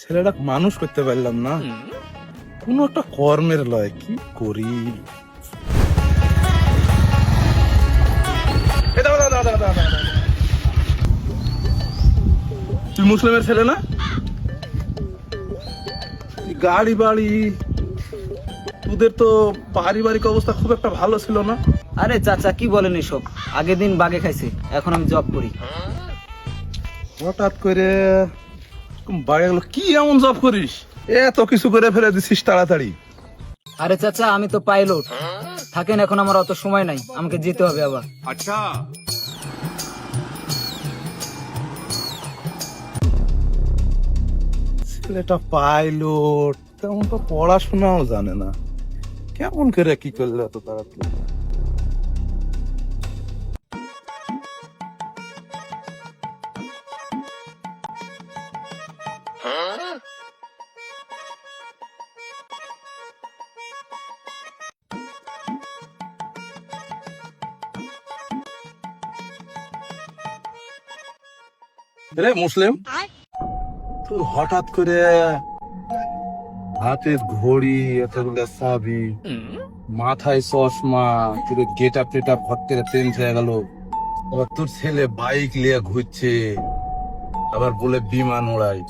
ছেলেটা মানুষ করতে পারলাম না। কোন একটা কর্মের লয় কি করি। তুই মুসলিমের ছেলে না? গাড়ি বাড়ি তোদের তো পারিবারিক অবস্থা খুব একটা ভালো ছিল না। আরে চাচা কি বলেন এসব? আগের দিন বাগে খাইছে এখন আমি জব করি। হঠাৎ করে বাড়ি গেলো কি এমন জব করিস? এত কিছু করে ফেলে দিছিস তাড়াতাড়ি। আরে চাচা আমি তো পাইলট। থাকেন এখন আমার অত সময় নাই আমাকে যেতে হবে আবার। ছেলেটা পাইলট তেমন তো পড়াশোনাও জানে না। কেমন করে কি করলে এত তাড়াতাড়ি? রে মুসলিম। তুই হঠাৎ করে হাতে ঘড়ি এতগুলো চাবি মাথায় চশমা তোর গেট আপ টেট আপ হট করে চেঞ্জ হয়ে গেল। আবার তোর ছেলে বাইক নিয়ে ঘুরছে আবার বলে বিমান উড়াই।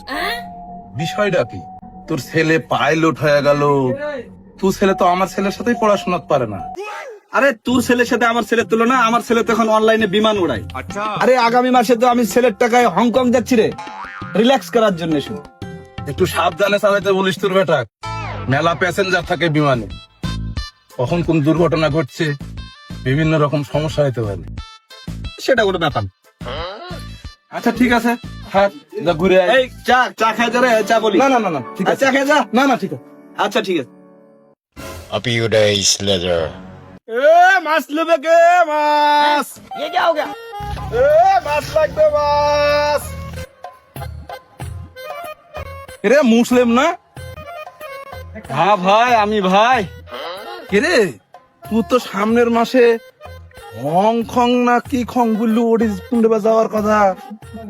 বিষয়টা কি? তোর ছেলে পাইলট হয়ে গেল। তোর ছেলে তো আমার ছেলের সাথেই পড়াশোনা পারে না। আরে তোর ছেলের সাথে আমার ছেলের তুলনা আমার ছেলে তো এখন অনলাইনে বিমান উড়াই আরে আগামী মাসে তো আমি ছেলের টাকায় হংকং যাচ্ছি রে। রিল্যাক্স করার জন্য শুধু। একটু সাবধানে চালাইতে বলিস তোর বেটা। মেলা প্যাসেঞ্জার থাকে বিমানে। কখন কোন দুর্ঘটনা ঘটছে বিভিন্ন রকম সমস্যা হতে পারে। সেটা কোনো ব্যাপার আচ্ছা ঠিক আছে। ঘুরে এই চা চা খাই যা রে চা বলি। না না না না ঠিক আছে। চা খেয়ে যা না না ঠিক আছে। আচ্ছা ঠিক আছে। A few days later. এ মাছ নেবে কে মাছ? এ মাছ লাগবে মাছ। রে মুসলিম না? হ্যাঁ ভাই আমি ভাই। কে রে? তুই তো সামনের মাসে হং খং না কি খং বললু ওটি পুন্ডে যাওয়ার কথা।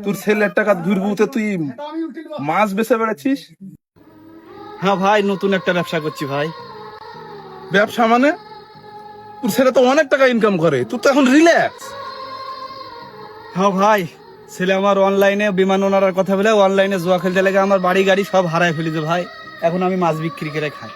তোর ছেলের টাকা দুর্বুতে তুই মাছ বেচে বেড়াচ্ছিস? হ্যাঁ ভাই নতুন একটা ব্যবসা করছি ভাই। ব্যবসা মানে? তোর ছেলে তো অনেক টাকা ইনকাম করে তুই তো এখন রিল্যাক্স হ্যাঁ ভাই ছেলে আমার অনলাইনে বিমান ওনার কথা বলে অনলাইনে জুয়া খেলতে লেগে আমার বাড়ি গাড়ি সব হারায় ফেলিছে ভাই। এখন আমি মাছ বিক্রি করে খাই।